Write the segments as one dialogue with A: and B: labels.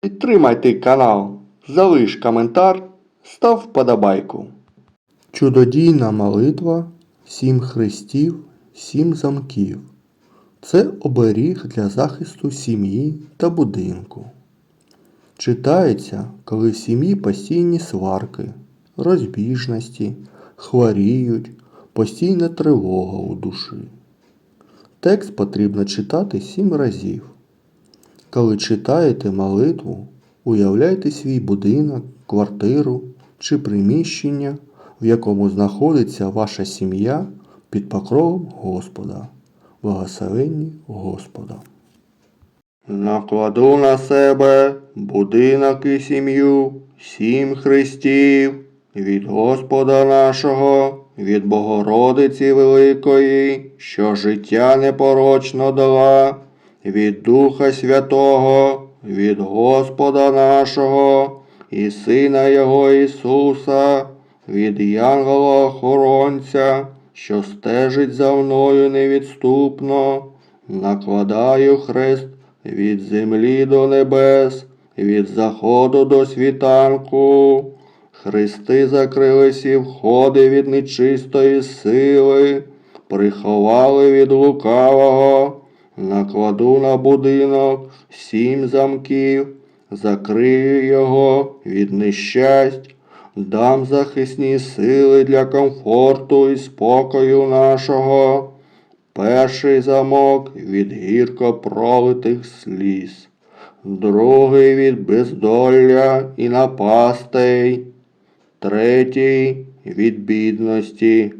A: Підтримайте канал, залиш коментар, став вподобайку. Чудодійна молитва Сім хрестів, сім замків. Це оберіг для захисту сім'ї та будинку. Читається, коли в сім'ї постійні сварки, розбіжності, хворіють, постійна тривога у душі. Текст потрібно читати сім разів. Коли читаєте молитву, уявляйте свій будинок, квартиру чи приміщення, в якому знаходиться ваша сім'я під покровом Господа. Благословенні Господа. Накладу на себе будинок і сім'ю, сім хрестів, від Господа нашого, від Богородиці Великої, що життя непорочно дала, від Духа Святого, від Господа нашого і Сина Його Ісуса, від Янгола Охоронця, що стежить за мною невідступно, накладаю хрест від землі до небес, від заходу до світанку. Закрились і входи від нечистої сили, приховали від лукавого, накладу на будинок сім замків, закрию його від нещасть, дам захисні сили для комфорту і спокою нашого. Перший замок від гірко пролитих сліз, другий від бездолля і напастей, третій від бідності,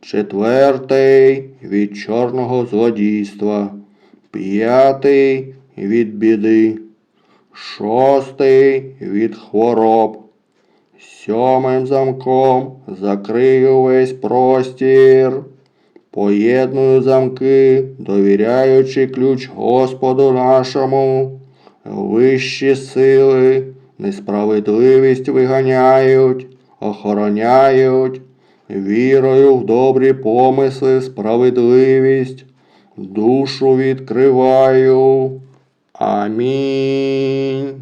A: четвертий від чорного злодійства, п'ятий від біди, шостий від хвороб. Сьомим замком закрию весь простір. Поєдную замки, довіряючи ключ Господу нашому. Вищі сили, несправедливість виганяють, охороняють, вірою в добрі помисли, справедливість, душу відкриваю. Амінь.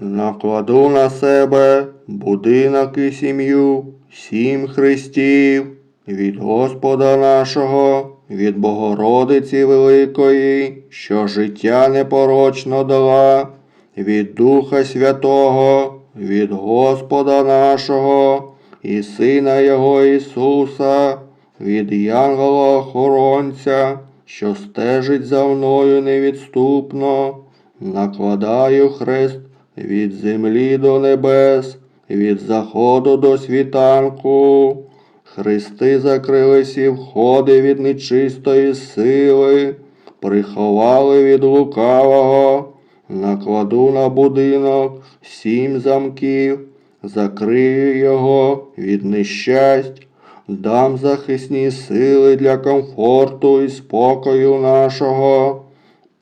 A: Накладу на себе будинок і сім'ю, сім хрестів, від Господа нашого, від Богородиці Великої, що життя непорочно дала, від Духа Святого, від Господа нашого і Сина Його Ісуса, від Янгола Охоронця, що стежить за мною невідступно, накладаю хрест від землі до небес, від заходу до світанку. Хрести закрились і входи від нечистої сили, приховали від лукавого, накладу на будинок сім замків, закрию його від нещасть, дам захисні сили для комфорту і спокою нашого.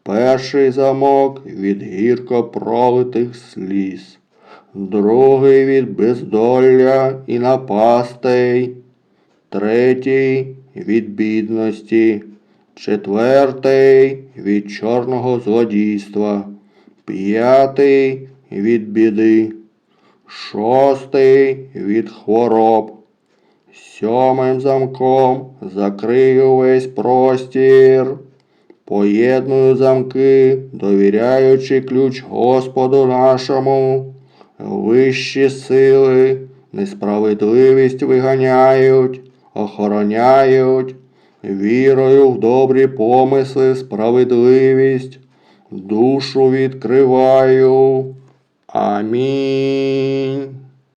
A: Перший замок від гірко пролитих сліз, другий від бездолля і напастей, третій від бідності, четвертий від чорного злодійства, п'ятий від біди, шостий від хвороб. Сьомим замком закрию весь простір. Поєдную замки, довіряючи ключ Господу нашому. Вищі сили, несправедливість виганяють, охороняють, вірою в добрі помисли, справедливість, душу відкриваю. Амінь.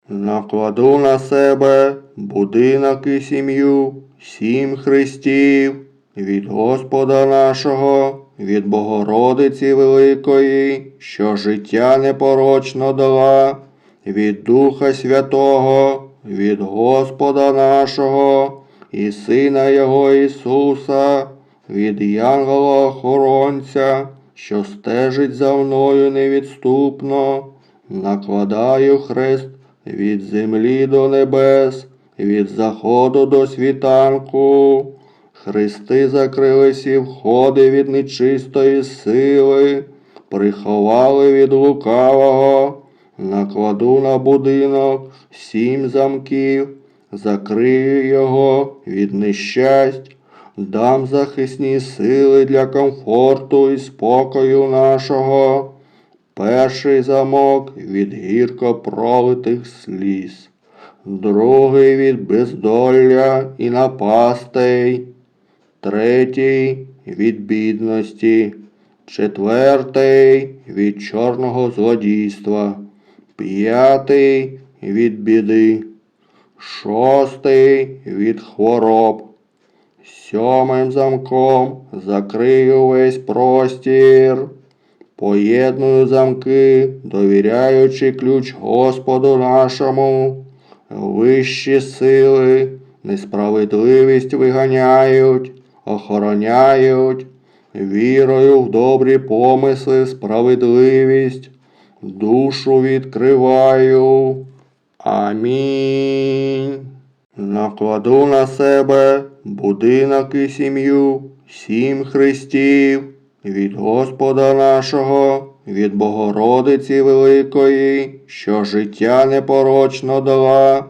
A: Накладу на себе будинок і сім'ю, сім хрестів, від Господа нашого, від Богородиці Великої, що життя непорочно дала, від Духа Святого, від Господа нашого і Сина Його Ісуса, від Янгола Охоронця, що стежить за мною невідступно, накладаю хрест від землі до небес, від заходу до світанку. Хрести закрились і входи від нечистої сили, приховали від лукавого, накладу на будинок сім замків, закрию його від нещасть, дам захисні сили для комфорту і спокою нашого. Перший замок від гірко пролитих сліз, другий від бездолля і напастей, третій від бідності, четвертий від чорного злодійства, п'ятий від біди, шостий від хвороб. Сьомим замком закрию весь простір. Поєдную замки, довіряючи ключ Господу нашому. Вищі сили, несправедливість виганяють, охороняють, вірою в добрі помисли, справедливість, душу відкриваю. Амінь. Накладу на себе будинок і сім'ю, сім хрестів, від Господа нашого, від Богородиці Великої, що життя непорочно дала,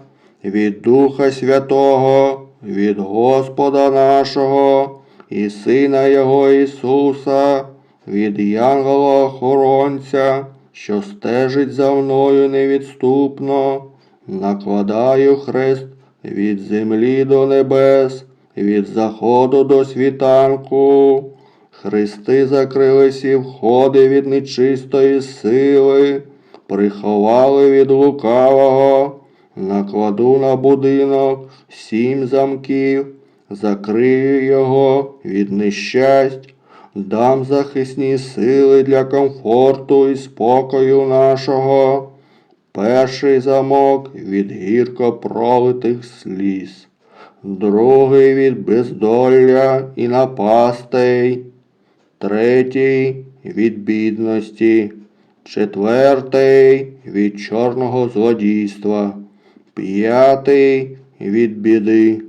A: від Духа Святого, від Господа нашого і Сина Його Ісуса, від Янгола Охоронця, що стежить за мною невідступно, накладаю хрест від землі до небес, від заходу до світанку. Хрести закрились і входи від нечистої сили, приховали від лукавого, накладу на будинок сім замків, закрию його від нещасть, дам захисні сили для комфорту і спокою нашого. Перший замок від гірко пролитих сліз, другий від бездолля і напастей, третій від бідності, четвертий від чорного злодійства, п'ятий від біди,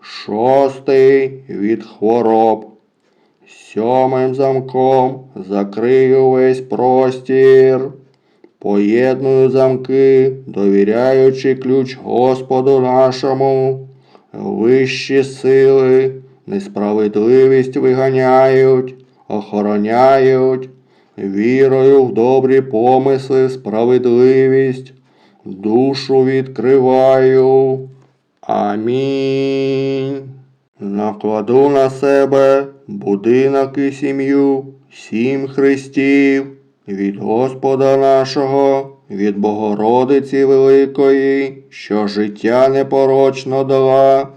A: шостий від хвороб. Сьомим замком закрию весь простір. Поєдную замки, довіряючи ключ Господу нашому. Вищі сили, несправедливість виганяють, охороняють, вірою в добрі помисли, справедливість, душу відкриваю. Амінь. Накладу на себе будинок і сім'ю, сім хрестів, від Господа нашого, від Богородиці Великої, що життя непорочно дала,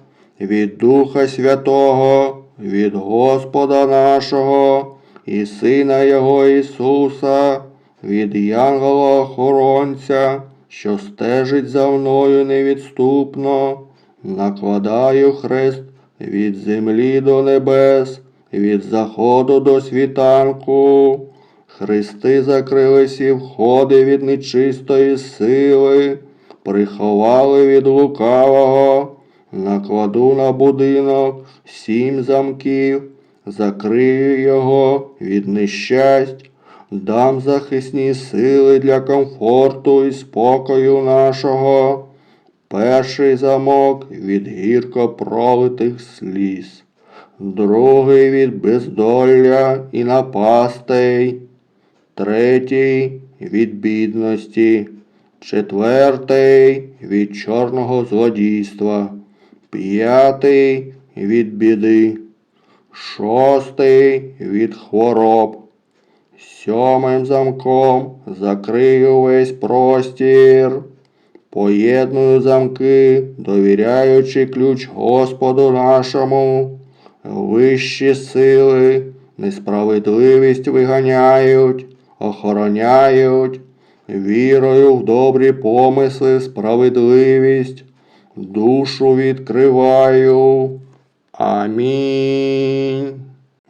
A: від Духа Святого, від Господа нашого і Сина Його Ісуса, від Янгола Охоронця, що стежить за мною невідступно, накладаю хрест від землі до небес, від заходу до світанку. Хрести закрились і входи від нечистої сили, приховали від лукавого, накладу на будинок сім замків, закрию його від нещасть, дам захисні сили для комфорту і спокою нашого. Перший замок від гірко пролитих сліз, другий від бездолля і напастей, третій від бідності, четвертий від чорного злодійства, п'ятий від біди, шостий від хвороб. Сьомим замком закрию весь простір. Поєдную замки, довіряючи ключ Господу нашому. Вищі сили, несправедливість виганяють, охороняють, вірою в добрі помисли, справедливість, душу відкриваю. Амінь.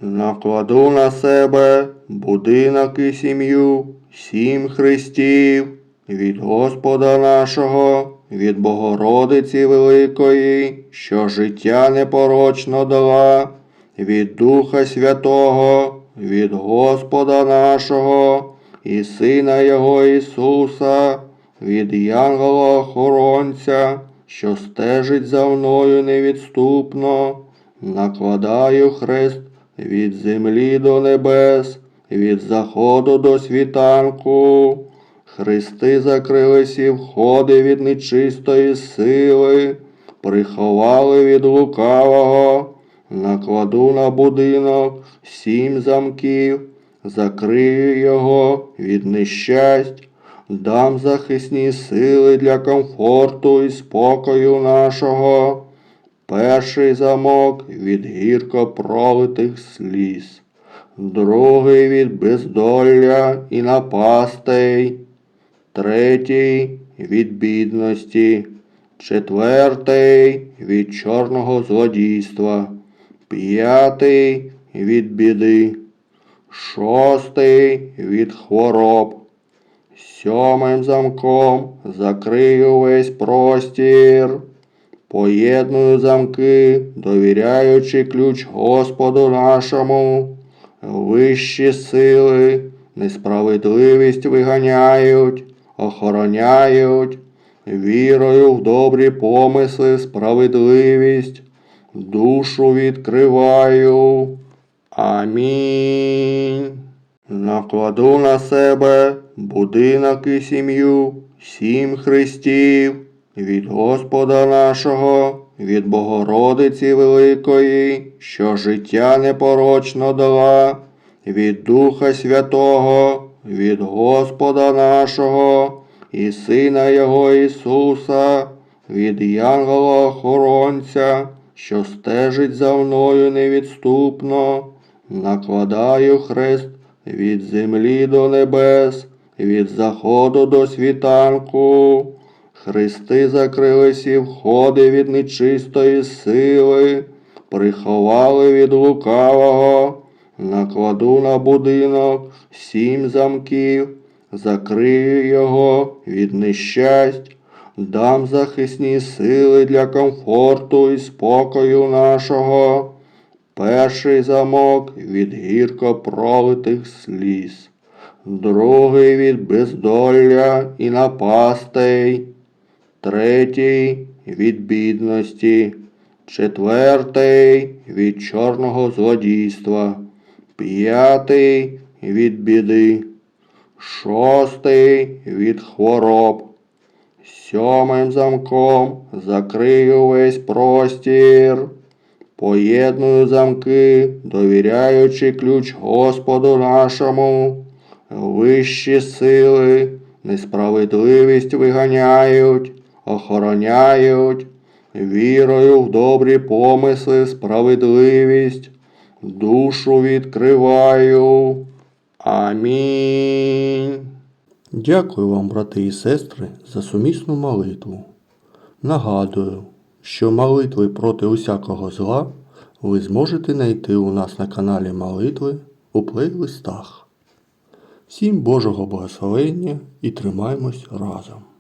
A: Накладу на себе будинок і сім'ю, сім хрестів, від Господа нашого, від Богородиці Великої, що життя непорочно дала, від Духа Святого, від Господа нашого і Сина Його Ісуса, від Янгола охоронця, що стежить за мною невідступно, накладаю хрест від землі до небес, від заходу до світанку. Хрести всі входи від нечистої сили, приховали від лукавого, накладу на будинок сім замків, закрию його від нещасть, дам захисні сили для комфорту і спокою нашого. Перший замок від гірко пролитих сліз, другий від бездолля і напастей, третій від бідності, четвертий від чорного злодійства, п'ятий від біди, шостий від хвороб. Сьомим замком закрию весь простір. Поєдную замки, довіряючи ключ Господу нашому. Вищі сили, несправедливість виганяють, охороняють, вірою в добрі помисли, справедливість, душу відкриваю. Амінь. Накладу на себе будинок і сім'ю, сім хрестів, від Господа нашого, від Богородиці Великої, що життя непорочно дала, від Духа Святого, від Господа нашого і Сина Його Ісуса, від Янгола охоронця, що стежить за мною невідступно, накладаю хрест від землі до небес, від заходу до світанку. Хрести закрили всі входи від нечистої сили, приховали від лукавого, накладу на будинок сім замків, закрию його від нещасть, дам захисні сили для комфорту і спокою нашого. Перший замок від гірко пролитих сліз, другий від бездолля і напастей, третій від бідності, четвертий від чорного злодійства, п'ятий від біди, шостий від хвороб. Сьомим замком закрию весь простір. Поєдную замки, довіряючи ключ Господу нашому. Вищі сили, несправедливість виганяють, охороняють, вірою в добрі помисли, справедливість, душу відкриваю. Амінь. Дякую вам, брати і сестри, за сумісну молитву. Нагадую, що молитви проти усякого зла ви зможете знайти у нас на каналі Молитви у плейлистах. Всім Божого благословення і тримаймось разом!